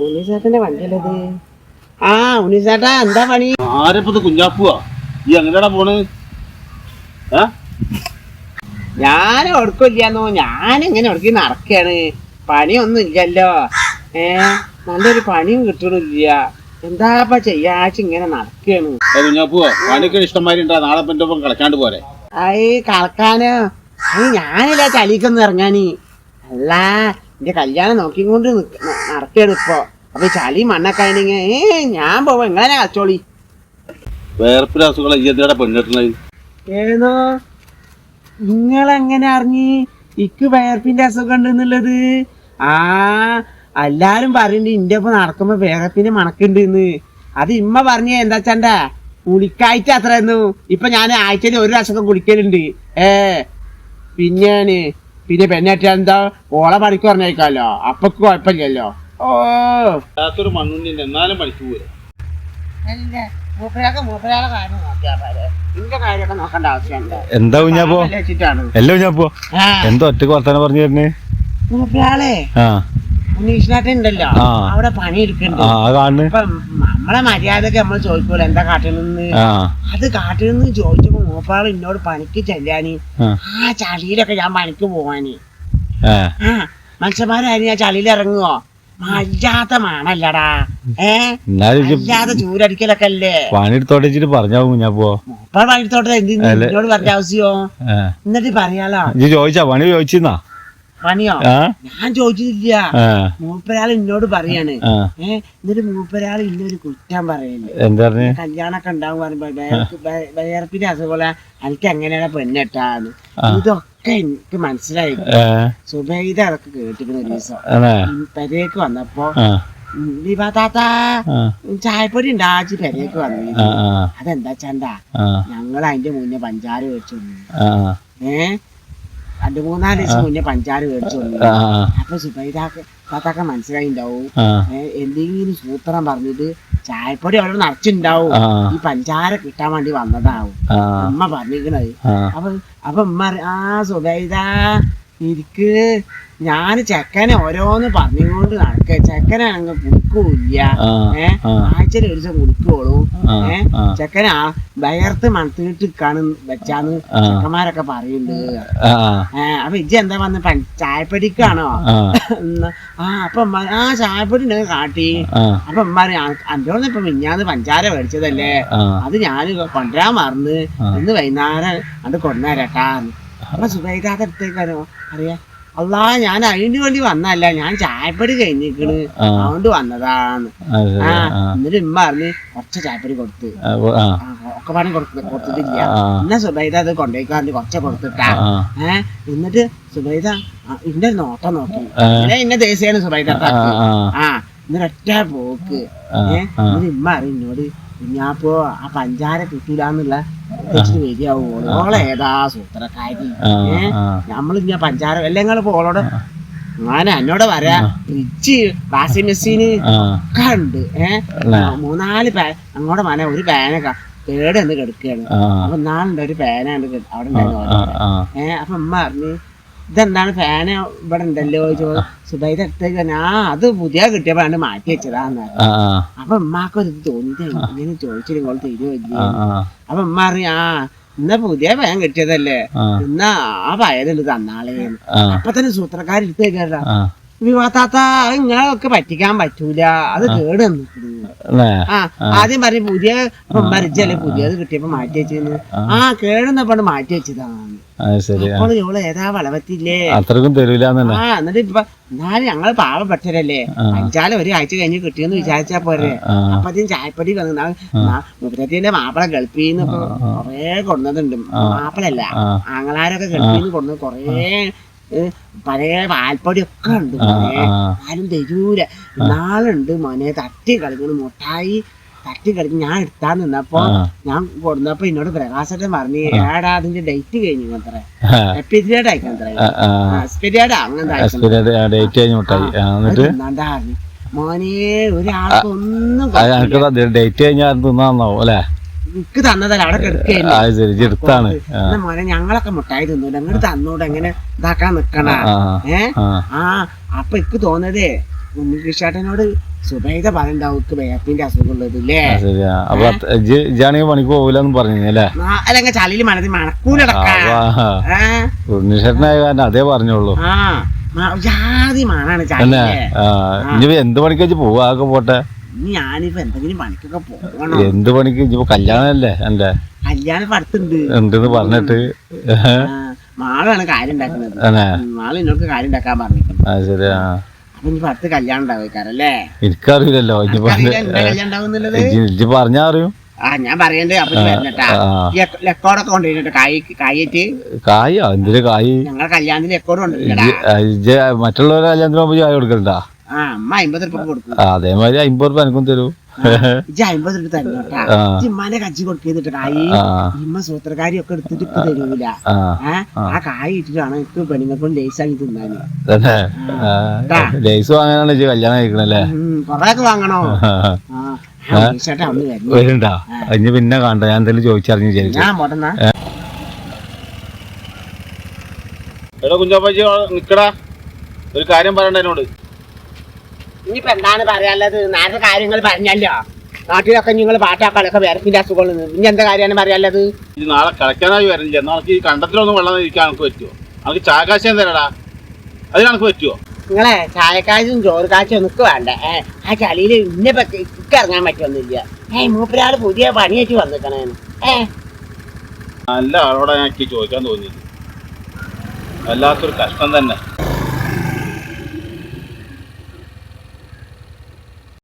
ഉണ്ണിച്ചേട്ടന്റെ വണ്ടിയല്ലത് ആ ഉണ്ണിച്ചേട്ടാ എന്താ പണി? ആരപ്പത് കുഞ്ഞാപ്പുവാ? ഈ എങ്ങനെയാടാ പോണ്? ഏ? ഞാൻ ഓർക്കില്ലാന്നോ ഞാൻ എങ്ങനെ ഓർക്കി നടക്കാണ്. പണിയൊന്നും ഇല്ലല്ലോ. ഏ നല്ലൊരു പണിയും കിട്ടണില്ല. എന്താപ്പ ചെയ്യാച്ച് ഇങ്ങനെ നടക്കാണ്. കുഞ്ഞാപ്പുവോ പണിയൊക്കെ ഇഷ്ടംമാതിരി നാളെ ഒപ്പം കളിക്കാണ്ട് പോരെ. അയ് കളക്കാനോ. അയ് ഞാനില്ല ചളിക്കൊന്നും ഇറങ്ങാനി. അല്ല എന്റെ കല്യാണം നോക്കിക്കൊണ്ട് നിക്ക- ന- നടക്കാണ് ഇപ്പൊ. അപ്പൊ ചളി മണ്ണൊക്കെ ആണെങ്കിൽ ഏ ഞാൻ പോവാ എങ്ങനെ കച്ചോളി വേർപ്പിന് അസുഖങ്ങളെ എന്തിനാ പെണ്ണിട്ടുള്ളത് ഏതോ? നിങ്ങളെങ്ങനെ അറിഞ്ഞി? ഇക്ക് വേർപ്പിന്റെ അസുഖം ഉണ്ടെന്നുള്ളത്? ആ എല്ലാരും പറയുന്നുണ്ട് ഇന്റെ ഒപ്പം നടക്കുമ്പോ വേർപ്പിന്റെ മണക്കുണ്ട് എന്ന്. അത് ഇമ്മ പറഞ്ഞ എന്താ ചണ്ട കുളിക്കായിട്ട് അത്രയെന്നു ഇപ്പൊ ഞാൻ ആഴ്ചയിൽ ഒരു പ്രാവശ്യമൊക്കെ കുളിക്കലുണ്ട്. ഏ പിന്നെയാണ് പിന്നെ പെണ്ണേറ്റ എന്താ? ഓളെ പണിക്ക് പറഞ്ഞേക്കാലോ. അപ്പക്ക് കുഴപ്പമില്ലല്ലോ ഓ. അല്ലാത്തൊരു മണ്ണുണ്ണി എന്നാലും പണിക്ക് പോരെ. എന്താ വെച്ചിട്ടാണ് എല്ലാം എന്താ ഒറ്റ വർത്താനം പറഞ്ഞു തരുന്നേ ആ. ഉണ്ടല്ലോ. അവിടെ പണി എടുക്കണ്ട് നമ്മളെ മര്യാദയ്ക്ക് നമ്മൾ ചോദിക്കൂല. എന്താ കാട്ടണെന്ന് നിന്ന് അത് കാട്ടണെന്ന് ചോദിച്ചപ്പോ മൂപ്പാൾ എന്നോട് പണിക്ക് ചെല്ലാന്. ആ. ചളിയിലൊക്കെ ഞാൻ പണിക്ക് പോവാന്. ഏ ഞാൻ ചളിയിൽ ഇറങ്ങുവോ മര്യാദ മണല്ലടാ. ഏ? എന്നാലും ഇജ്ജ് അല്ലാതെ ചൂരടിക്കലൊക്കെ അല്ലേ പണിയെടുത്തോട്ടെ പറഞ്ഞാവും ഞാൻ മൂപ്പാൾ പണിത്തോട്ടത് എന്തിന് അല്ല. എന്നോട് പറഞ്ഞ ആവശ്യമോ എന്നിട്ട് പറയാലോ. ചോദിച്ചാ പണി ചോദിച്ചിന്നാ? പണിയോ ഞാൻ ചോദിച്ചിട്ടില്ല. മൂപ്പരാൾ എന്നോട് പറയാണ്. ആ. ഏ എന്നിട്ട് മൂപ്പരാൾ ഇന്നൊരു കുറ്റം പറയല്ലേ പറഞ്ഞേ? കല്യാണൊക്കെ ഉണ്ടാവും പറയുമ്പോ വയർപ്പിന്റെ അസുഖം എനിക്ക് എങ്ങനെയാണ് പെണ്ണെട്ടാന്ന്. ഇതൊക്കെ എനിക്ക് മനസ്സിലായി. സുബൈദ അതൊക്കെ കേട്ടിരുന്ന ഒരു ദിവസം. പെരേക്ക് വന്നപ്പോ ചായപ്പൊടി ഉണ്ടാച്ച് പെരേക്ക് വന്നു. അതെന്താ ചണ്ട? ഞങ്ങൾ അതിന്റെ മുന്നേ പഞ്ചാര വെച്ചു വന്നു. രണ്ടു മൂന്നാൽ ദിവസം മുന്നേ പഞ്ചാര മേടിച്ചു വന്നു. അപ്പൊ സുബൈദാക്ക് താത്താക്ക മനസ്സിലായിണ്ടാവും. എന്തെങ്കിലും സൂത്രം പറഞ്ഞിട്ട് ചായപ്പൊടി അവിടെ നിറച്ചുണ്ടാവും. ഈ പഞ്ചാര കിട്ടാൻ വേണ്ടി വന്നതാവും. അമ്മ പറഞ്ഞിരിക്കണത്. അപ്പൊ അപ്പൊ ഉമ്മ ആ സുബൈദ ഇരിക്ക്. ഞാൻ ചെക്കനെ ഓരോന്ന് പറഞ്ഞുകൊണ്ട് നടക്ക. ചെക്കനാണെങ്കിൽ കുടിക്കൂല്ല ആ ഏ? ആ. ആഴ്ചയിൽ ഒരു ദിവസം കുടിക്കുള്ളൂ ഏ? ചെക്കനാ വയർത്ത് മണത്തിട്ട് കാണും വെച്ചാന്ന്. ചെക്കന്മാരൊക്കെ പറയുന്നുണ്ട് ആ. ഏ അപ്പൊ ഇജ്ജ് എന്താ വന്ന് ചായപ്പൊടിക്കാണോ? ആ. അപ്പൊ ആ ചായപ്പൊടി ഉണ്ടെങ്കിൽ കാട്ടി. അപ്പൊ അമ്മമാര് അഞ്ചോന്ന് ഇപ്പൊ മിഞ്ഞാന്ന് പഞ്ചാര മേടിച്ചതല്ലേ? അത് ഞാൻ കൊണ്ടുവരാൻ മറന്ന് ഇന്ന് വൈകുന്നേരം അത് കൊണ്ടുവരട്ടാ അപ്പൊ സുബൈദാത്ത അതെടുത്തേക്കാരോ അറിയാ? അല്ലാ ഞാൻ അതിന് വേണ്ടി വന്നല്ല ഞാൻ ചായപ്പൊടി കഴിഞ്ഞിരിക്കണ്. അതുകൊണ്ട് വന്നതാന്ന്. ആ എന്നിട്ട് ഉമ്മ പറഞ്ഞ് കുറച്ച് ചായപ്പൊടി കൊടുത്ത്. ഒക്കെ പണി കൊടുത്ത് കൊടുത്തിട്ടില്ല. എന്നാ സുബൈദ അത് കൊണ്ടുപോയിക്കാണ്ട് കുറച്ച് കൊടുത്തിട്ടാ. ഏഹ് എന്നിട്ട് സുബൈദ ഇന്റെ നോട്ടം നോക്കി. ഇന്നെ ദേശീയാണ് സുബൈദ ആ ആ ആ. എന്നിട്ട് ഒറ്റ പോക്ക്. ഏഹ് എന്നിട്ട് ഇമ്മ അറിയും എന്നോട് ഞാപ്പോ ആ പഞ്ചാര കിട്ടൂലെന്നുള്ള വരികയാവുള്ളൂ ഓളെ ഏതാ സൂത്രക്കാരി? ആ, ഏ? നമ്മളിഞ്ഞ പഞ്ചാര എല്ലാം ഇപ്പൊ ഓളോട്? ഞാൻ എന്നോട് പറയാ ഫ്രിഡ്ജ് വാഷിംഗ് മെഷീന് ഒക്കെ ഉണ്ട് ഏഹ് മൂന്നാൽ അങ്ങോട്ട് മന ഒരു പേന കേട് എന്ന് കിടക്കുകയാണ് അപ്പൊ നാളുണ്ട് ഒരു പേന ഉണ്ട് കെ- അവിടെ ആ ഉണ്ടായിരുന്നു ആ. ഏ അപ്പൊ ഉമ്മ പറഞ്ഞു ഇതെന്താണ്? ഫാന് ഇവിടെ ഉണ്ടല്ലോ ചോദിച്ചു. സുബൈദ അടുത്തേക്ക് ആ അത് പുതിയ കിട്ടിയപ്പോ ആണ് മാറ്റി വെച്ചതാന്ന് അപ്പൊ ഉമ്മാക്കൊരു ഇങ്ങനെ ചോദിച്ചിട്ട് ഇങ്ങോട്ട് ആ അപ്പൊ ഉമ്മ അറിയാ ആ ഇന്ന പുതിയ ഫാൻ കിട്ടിയതല്ലേ? ആ. എന്നാ ആ പയതുണ്ട് തന്നാളേ അപ്പൊ തന്നെ സൂത്രക്കാരെടുത്തേക്കാ ആ വിവാത്താത്ത നിങ്ങളൊക്കെ പറ്റിക്കാൻ പറ്റൂല. അത് കേട് വന്നിട്ടുണ്ട്? ആ ആദ്യം പറയും പുതിയ മരിച്ചല്ലേ പുതിയത് കിട്ടിയപ്പോ മാറ്റി വെച്ചിരുന്നു ആ. കേടുന്നപ്പോ മാറ്റി വെച്ചതാണ്. അപ്പോൾ ഇവൾ ഏതാ വളവത്തില്ലേ? അത്രക്കും തരൂലെന്നല്ലേ ആ എന്നിട്ട് ഇപ്പൊ എന്നാലും ഞങ്ങൾ പാവപ്പെട്ടവരല്ലേ. അഞ്ചാൽ ഒരാഴ്ച കഴിഞ്ഞ് കിട്ടിയെന്ന് വിചാരിച്ചാ പോരെ. അപ്പത്തിന് ചായപ്പൊടി വന്നു മുപ്പത്തിന്റെ മാപ്പിള ഗൾഫീന്ന് ഇപ്പൊ കൊറേ കൊണ്ടുവന്നിട്ടുണ്ട്. മാപ്പിളല്ല. ആങ്ങളാരൊക്കെ ഗൾഫീന്ന് കൊണ്ടുവന്ന് കൊറേ പഴയ പാൽപ്പൊടി ഒക്കെ ഉണ്ട് മോനെ. ആരും തരൂല. നാളുണ്ട് മോനെ തട്ടി കളിക്കണ മുട്ടായി തട്ടി കളിക്കും ഞാൻ എടുത്താൻ നിന്നപ്പോ ഞാൻ കൊടുന്നപ്പോ എന്നോട് പ്രകാശത്തെ പറഞ്ഞു ഏടാ അതിന്റെ ഡേറ്റ് കഴിഞ്ഞു അത്ര. ആ. എപ്പിരിയഡ് അയക്കണത്ര ആ ആ. എക്സ്പീരിയഡ് അങ്ങനത്തെ മോനെ ഒരാൾക്ക് ഒന്നും ഡേറ്റ് കഴിഞ്ഞാൽ തിന്നാന്നാവും അല്ലേ? എനിക്ക് തന്നതല്ല അവിടെ എന്നാ മോനെ ഞങ്ങളൊക്കെ മുട്ടായി തിന്നൂല? അങ്ങോട്ട് തന്നൂടെ എങ്ങനെ ഇതാക്കാൻ നിക്കണ. ഏ? ആ. അപ്പൊ എനിക്ക് തോന്നതേ ഉണ്ണികൃഷ്ണേട്ടനോട് സുബൈദ പറയണ്ടാവും ഇക്ക് വേപ്പിന്റെ ഇല്ലേ? അത് ഇജ്ജ് ഇജ്ജാണെങ്കിൽ പണിക്ക് പോകില്ലെന്ന് അല്ലെങ്കിൽ ചളിയിൽ മനസ്സിൽ മണക്കൂലടക്കാൻ അതേ പറഞ്ഞോളൂ ആ ജാതി മണാണ് ചളിയിലെ. ഇനി എന്ത് പണിക്ക് വെച്ച് പോവാ? പോട്ടെ. ഞാനിപ്പോ എന്തെങ്കിലും പണിക്കൊക്കെ പോകണം? എന്ത് പണിക്ക്? കല്യാണല്ലേ കല്യാണമല്ലേ എന്റെ കല്യാണം ഇപ്പൊ അടുത്തുണ്ട്. ഉണ്ടെന്ന് പറഞ്ഞിട്ട്? മാളാണ് കാര്യം ഉണ്ടാക്കുന്നത്. ഉം, എന്നോട് കാര്യം ഉണ്ടാക്കാൻ പറഞ്ഞിട്ടുണ്ട് ആ ശരിയാ അപ്പൊ ഇനി അടുത്ത് കല്യാണം ഉണ്ടാവേക്കാരല്ലേ? എനിക്കറിയില്ലല്ലോ ഇജ്ജ് പറഞ്ഞാ അറിയും. ആ ഞാൻ പറയണ്ടേ അപ്പൊ. ലെക്കോടൊക്കെ കൊണ്ടുവരുന്നുണ്ട് കായ് കായിട്ട് കായോ എന്തിന് കായ്? ഞങ്ങളെ കല്യാണത്തിന് ഇജ്ജ് മറ്റുള്ളവരെ കല്യാണത്തിന് പോകുമ്പോ ചായ കൊടുക്കണ്ടാ അതേമാതിരി അമ്പത് റുപ്യ എനിക്കും തരൂ. ഇജ്ജ് അമ്പത് റുപ്യ തരണോട്ടാ ആ. ഇജ്ജ് ഇമ്മാനെ കച്ചി കൊടുക്കുന്നിട്ട് കായ് ഇമ്മ സൂത്രക്കാരി ഒക്കെ എടുത്തിട്ട് തരൂല. ആ. ഏ ആ. കായ് ഇട്ടിട്ടാണ് എനിക്ക് പെണ്ണുങ്ങൾക്കും ലേസാക്കി തിന്നാന്. തന്നെ ലേസ് വാങ്ങാനാണ് കല്യാണം കഴിക്കണല്ലേ? വാങ്ങണോ? വരണേ വരുണ്ടാ? ഇനി പിന്നെ കണ്ട ഞാൻ എന്തെങ്കിലും ചോദിച്ചറിഞ്ഞു വിചാരിച്ചു എടാ നിക്കടാ. ഒരു കാര്യം പറയണ്ട എന്നോട്. ഇനിയിപ്പോ എന്താണ് പറയാനുള്ളത്? നാട്ടിലെ കാര്യങ്ങൾ പറഞ്ഞല്ലോ. നാട്ടിലൊക്കെ നിങ്ങൾ പാട്ടാക്കളൊക്കെ വിരത്തിന്റെ അസുഖങ്ങൾ ഇനി എന്താ കാര്യമാണ് പറയാനുള്ളത്? ഇത് നാളെ കളിക്കാനായി വരില്ല നാളെ ഈ കണ്ടത്തിലൊന്നും വെള്ളം ഇരിക്കാൻ പറ്റുമോ നമുക്ക് ചാകാശം തരടാ? എനിക്ക് പറ്റുമോ നിങ്ങളെ ചായക്കാശും ചോറ് കാശും നിക്ക് വേണ്ട ആ ചളിയിൽ ഇന്നെ ഇക്ക് ഇറങ്ങാൻ പറ്റൊന്നുമില്ല ഏ മൂപ്പരാൾ പുതിയ പണി വെച്ച് വന്നിക്കണേന്ന് ഏ. നല്ല ആളോടാ ഞാൻ ചോദിക്കാൻ തോന്നിയത്. വല്ലാത്തൊരു കഷ്ടം തന്നെ.